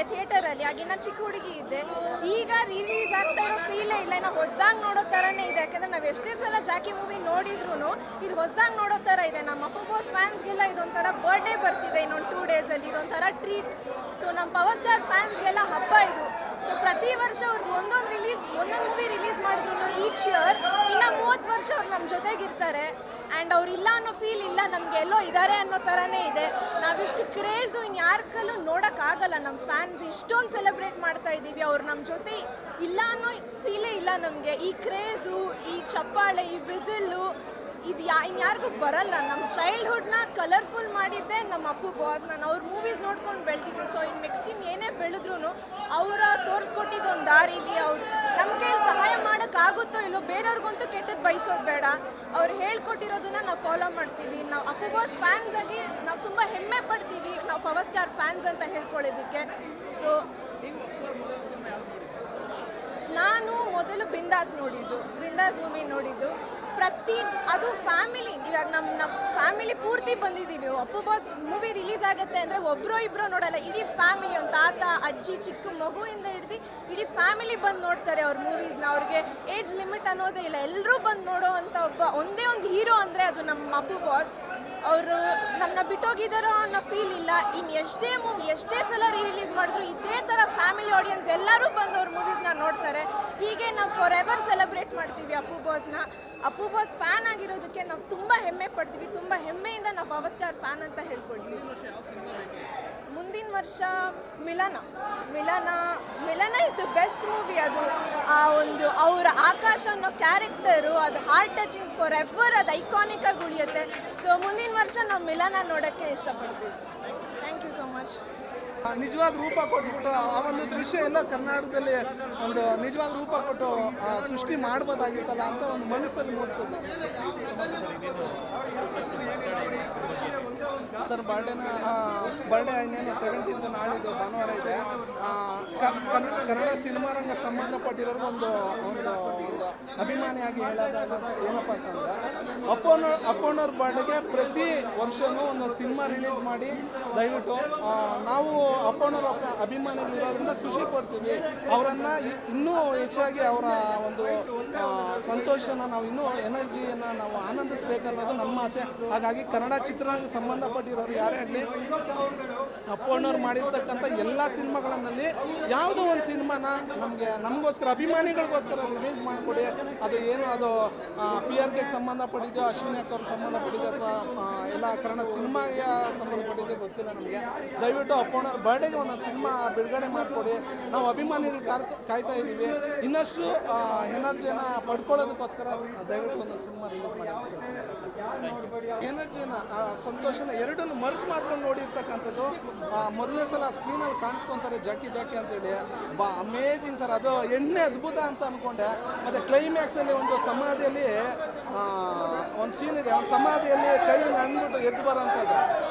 ನನಗೆ ಥಿಯೇಟರಲ್ಲಿ ಆಗಿನ ಚಿಕ್ಕ ಹುಡುಗಿ ಇದ್ದೆ ಈಗ ರಿಲೀಸ್ ಆಗ್ತಾ ಇರೋ ಫೀಲೇ ಇಲ್ಲ. ಏನೋ ಹೊಸದಾಗಿ ನೋಡೋ ಥರನೇ ಇದೆ. ಯಾಕಂದ್ರೆ ನಾವು ಎಷ್ಟೇ ಸಲ ಜಾಕಿ ಮೂವಿ ನೋಡಿದ್ರು ಇದು ಹೊಸದಾಗಿ ನೋಡೋ ಥರ ಇದೆ. ನಮ್ಮ ಅಪ್ಪ ಬಾಸ್ ಫ್ಯಾನ್ಸ್ಗೆಲ್ಲ ಇದೊಂಥರ ಬರ್ಡೇ ಬರ್ತಿದೆ ಇನ್ನೊಂದು ಟೂ ಡೇಸಲ್ಲಿ ಇದೊಂಥರ ಟ್ರೀಟ್ ಸೊ ನಮ್ಮ ಪವರ್ ಸ್ಟಾರ್ ಫ್ಯಾನ್ಸ್ಗೆಲ್ಲ ಹಬ್ಬ ಇದು. ಸೊ ಪ್ರತಿ ವರ್ಷ ಅವ್ರದ್ದು ಒಂದೊಂದು ರಿಲೀಸ್ ಒಂದೊಂದು ಮೂವಿ ರಿಲೀಸ್ ಮಾಡಿದ್ರು ಈಚ್ ಇಯರ್ ಇನ್ನು ಮೂವತ್ತು ವರ್ಷ ಅವ್ರು ನಮ್ಮ ಜೊತೆಗಿರ್ತಾರೆ. ಆ್ಯಂಡ್ ಅವ್ರು ಇಲ್ಲ ಅನ್ನೋ ಫೀಲ್ ಇಲ್ಲ. ನಮಗೆ ಎಲ್ಲೋ ಇದ್ದಾರೆ ಅನ್ನೋ ಥರನೇ ಇದೆ. ನಾವಿಷ್ಟು ಕ್ರೇಜು ಇನ್ನು ಯಾರ ಕಲ್ಲೂ ನೋಡೋಕ್ಕಾಗಲ್ಲ. ನಮ್ಮ ಫ್ಯಾನ್ಸ್ ಇಷ್ಟೊಂದು ಸೆಲೆಬ್ರೇಟ್ ಮಾಡ್ತಾ ಇದ್ದೀವಿ ಅವ್ರು ನಮ್ಮ ಜೊತೆ ಇಲ್ಲ ಅನ್ನೋ ಫೀಲೇ ಇಲ್ಲ ನಮಗೆ. ಈ ಕ್ರೇಜು ಈ ಚಪ್ಪಾಳೆ, ಈ ವಿಸಿಲ್ಲು ಇದು ಯಾ ಇನ್ಯಾರಿಗೂ ಬರಲ್ಲ. ನಮ್ಮ ಚೈಲ್ಡ್ಹುಡ್ನ ಕಲರ್ಫುಲ್ ಮಾಡಿದ್ದೆ ನಮ್ಮ ಅಪ್ಪು ಬಾಸ್ ನಾನು ಅವ್ರ ಮೂವೀಸ್ ನೋಡ್ಕೊಂಡು ಬೆಳೆದಿದ್ದು. ಸೊ ಇನ್ನು ನೆಕ್ಸ್ಟ್ ಇನ್ನು ಏನೇ ಬೆಳೆದ್ರು ಅವರ ತೋರಿಸ್ಕೊಟ್ಟಿದ್ದು ಒಂದು ದಾರಿಲಿ ಅವ್ರು ನಮ್ಮ ಕೈಯಲ್ಲಿ ಸಹಾಯ ಮಾಡೋಕ್ಕಾಗುತ್ತೋ ಇಲ್ಲೋ ಬೇರೆಯವ್ರಿಗಂತೂ ಕೆಟ್ಟದ್ದು ಬಯಸೋದು ಬೇಡ. ಅವ್ರು ಹೇಳ್ಕೊಟ್ಟಿರೋದನ್ನ ನಾವು ಫಾಲೋ ಮಾಡ್ತೀವಿ. ನಾವು ಅಪೋಸ್ ಫ್ಯಾನ್ಸ್ ಆಗಿ ನಾವು ತುಂಬ ಹೆಮ್ಮೆ ಪಡ್ತೀವಿ. ನಾವು ಪವರ್ ಸ್ಟಾರ್ ಫ್ಯಾನ್ಸ್ ಅಂತ ಹೇಳ್ಕೊಳ್ಳೋದಕ್ಕೆ. ಸೊ ನಾನು ಮೊದಲು ಬಿಂದಾಸ್ ನೋಡಿದ್ದು. ಬಿಂದಾಸ್ ಮೂವಿ ನೋಡಿದ್ದು. ಪ್ರತಿ, ಅದು ಫ್ಯಾಮಿಲಿ ಇವಾಗ ನಮ್ಮ ನಮ್ಮ ಫ್ಯಾಮಿಲಿ ಪೂರ್ತಿ ಬಂದಿದ್ದೀವಿ. ಅಪ್ಪು ಬಾಸ್ ಮೂವಿ ರಿಲೀಸ್ ಆಗುತ್ತೆ ಅಂದರೆ ಒಬ್ಬರು ಇಬ್ಬರು ನೋಡಲ್ಲ. ಇಡೀ ಫ್ಯಾಮಿಲಿ ಒಂದು ತಾತ, ಅಜ್ಜಿ, ಚಿಕ್ಕ ಮಗುವಿಂದ ಹಿಡ್ದು ಇಡೀ ಫ್ಯಾಮಿಲಿ ಬಂದು ನೋಡ್ತಾರೆ ಅವ್ರ ಮೂವೀಸ್ನ ಅವ್ರಿಗೆ ಏಜ್ ಲಿಮಿಟ್ ಅನ್ನೋದೇ ಇಲ್ಲ. ಎಲ್ಲರೂ ಬಂದು ನೋಡೋ ಅಂಥ ಒಬ್ಬ, ಒಂದೇ ಒಂದು ಹೀರೋ ಅಂದರೆ ಅದು ನಮ್ಮ ಅಪ್ಪು ಬಾಸ್ ಅವರು ನಮ್ಮನ್ನ ಬಿಟ್ಟೋಗಿದ್ದಾರೋ ಅನ್ನೋ ಫೀಲ್ ಇಲ್ಲ. ಇನ್ನು ಎಷ್ಟೇ ಮೂವಿ ಎಷ್ಟೇ ಸಲ ರೀ ರಿಲೀಸ್ ಮಾಡಿದ್ರು ಇದೇ ಥರ ಫ್ಯಾಮಿಲಿ ಆಡಿಯನ್ಸ್ ಎಲ್ಲರೂ ಬಂದು ಅವ್ರ ಮೂವೀಸ್ನ ನೋಡ್ತಾರೆ. ಹೀಗೆ ನಾವು ಫಾರ್ ಎವರ್ ಸೆಲೆಬ್ರೇಟ್ ಮಾಡ್ತೀವಿ ಅಪ್ಪು ಬಾಸ್ನ ಅಪ್ಪು ಬಾಸ್ ಫ್ಯಾನ್ ಆಗಿರೋದಕ್ಕೆ ನಾವು ತುಂಬ ಹೆಮ್ಮೆ ಪಡ್ತೀವಿ. ತುಂಬ ಹೆಮ್ಮೆಯಿಂದ ನಾವು ಪವರ್ ಸ್ಟಾರ್ ಫ್ಯಾನ್ ಅಂತ ಹೇಳ್ಕೊಳ್ತೀವಿ. ಮುಂದಿನ ವರ್ಷ ಮಿಲನ. ಮಿಲನ ಮಿಲನ ಇಸ್ ದ ಬೆಸ್ಟ್ ಮೂವಿ ಅದು. ಆ ಒಂದು ಅವರ ಆಕಾಶ ಅನ್ನೋ ಕ್ಯಾರೆಕ್ಟರು ಅದು ಹಾರ್ಟ್ ಟಚಿಂಗ್ ಫಾರ್ ಎವರ್ ಅದು ಐಕಾನಿಕ್ ಆಗಿ ಉಳಿಯುತ್ತೆ. ಸೊ ಮುಂದಿನ ವರ್ಷ ನಾವು ಮಿಲನ ನೋಡೋಕ್ಕೆ ಇಷ್ಟಪಡ್ತೀವಿ. ಥ್ಯಾಂಕ್ ಯು ಸೊ ಮಚ್ ನಿಜವಾದ ರೂಪ ಕೊಟ್ಬಿಟ್ಟು ಆ ಒಂದು ದೃಶ್ಯ ಎಲ್ಲ ಕರ್ನಾಟಕದಲ್ಲಿ ಒಂದು ನಿಜವಾದ ರೂಪ ಕೊಟ್ಟು ಸೃಷ್ಟಿ ಮಾಡ್ಬೋದಾಗಿತ್ತಲ್ಲ ಅಂತ ಒಂದು ಮನಸ್ಸಲ್ಲಿ ಮೂಡ್ತದೆ. ಸರ್ ಬರ್ಡೇನ ಬರ್ಡೇ ಇನ್ನೇನು ಸೆವೆಂಟೀನ್ತ್ ನಾಳಿದ್ದು ಭಾನುವಾರ ಇದೆ. ಕನ್ನಡ ಸಿನಿಮಾ ರಂಗ ಸಂಬಂಧಪಟ್ಟಿರೋರ್ಗೆ ಒಂದು ಒಂದು ಒಂದು ಅಭಿಮಾನಿಯಾಗಿ ಹೇಳೋದಾದ ಏನಪ್ಪ ಅಂತಂದ್ರೆ ಅಪ್ಪೋನ ಅಪ್ಪನವ್ರ ಬರ್ಡೆಗೆ ಪ್ರತಿ ವರ್ಷವೂ ಒಂದೊಂದು ಸಿನಿಮಾ ರಿಲೀಸ್ ಮಾಡಿ ದಯವಿಟ್ಟು ನಾವು ಅಪ್ಪನವ್ರ ಅಭಿಮಾನಿಗಳಿರೋದ್ರಿಂದ ಅಭಿಮಾನಿಗಳು ಖುಷಿ ಪಡ್ತೀವಿ. ಅವರನ್ನು ಇನ್ನೂ ಹೆಚ್ಚಾಗಿ ಅವರ ಒಂದು ಸಂತೋಷನ ನಾವು ಇನ್ನೂ ಎನರ್ಜಿಯನ್ನು ನಾವು ಆನಂದಿಸ್ಬೇಕನ್ನೋದು ನಮ್ಮ ಆಸೆ. ಹಾಗಾಗಿ ಕನ್ನಡ ಚಿತ್ರರಂಗ ಸಂಬಂಧಪಟ್ಟಿರೋರು ಯಾರೇ ಆಗಲಿ, ಅಪ್ಪಣ್ಣವ್ರು ಮಾಡಿರ್ತಕ್ಕಂಥ ಎಲ್ಲ ಸಿನಿಮಾಗಳಲ್ಲಿ ಯಾವುದೋ ಒಂದು ಸಿನಿಮಾನ ನಮಗೆ, ನಮಗೋಸ್ಕರ, ಅಭಿಮಾನಿಗಳಿಗೋಸ್ಕರ ರಿಲೀಸ್ ಮಾಡಿಕೊಡಿ. ಅದು ಏನು, ಅದು ಪಿ ಆರ್ ಕೆಗೆ ಸಂಬಂಧಪಟ್ಟಿದ್ದು ಅಶ್ವಿನಿ ಅಕ್ಕವ್ರಿಗೆ ಸಂಬಂಧಪಟ್ಟಿದ್ದು ಅಥವಾ ಎಲ್ಲ ಕನ್ನಡ ಸಿನಿಮಾಗೆ ಸಂಬಂಧಪಟ್ಟಿದ್ದು ಗೊತ್ತಿಲ್ಲ ನಮಗೆ. ದಯವಿಟ್ಟು ಅಪ್ಪಣ್ಣವ್ರ ಬರ್ಡೇಗೆ ಒಂದೊಂದು ಸಿನಿಮಾ ಬಿಡುಗಡೆ ಮಾಡಿಕೊಡಿ. ನಾವು ಅಭಿಮಾನಿಗಳು ಕಾರ್ತ, ಕಾಯ್ತಾ ಇದ್ದೀವಿ. ಇನ್ನಷ್ಟು ಎನರ್ಜಿನ ಪಡ್ಕೊಳ್ಳೋದಕ್ಕೋಸ್ಕರ ದಯವಿಟ್ಟು ಒಂದೊಂದು ಸಿನಿಮಾ ರಿಲೀಸ್ ಮಾಡಿ ಎನರ್ಜಿನ ಸಂತೋಷನ ಎರಡನ್ನು ಮರ್ಜ್ ಮಾಡ್ಕೊಂಡು ನೋಡಿರ್ತಕ್ಕಂಥದ್ದು ಮೊದಲನೇ ಸಲ ಸ್ಕ್ರೀನಲ್ಲಿ ಕಾಣಿಸ್ಕೊತಾರೆ ಜಾಕಿ ಜಾಕಿ ಅಂತೇಳಿ. ಬಾ, ಅಮೇಜಿಂಗ್ ಸರ್. ಅದು ಎಣ್ಣೆ ಅದ್ಭುತ ಅಂತ ಅಂದ್ಕೊಂಡೆ ಮತ್ತು ಕ್ಲೈಮ್ಯಾಕ್ಸಲ್ಲಿ ಒಂದು ಸಮಾಧಿಯಲ್ಲಿ ಒಂದು ಸೀನ್ ಇದೆ. ಒಂದು ಸಮಾಧಿಯಲ್ಲಿ ಕೈ ಅಂದ್ಬಿಟ್ಟು ಎದ್ದು ಬರೋಂಥದ್ದು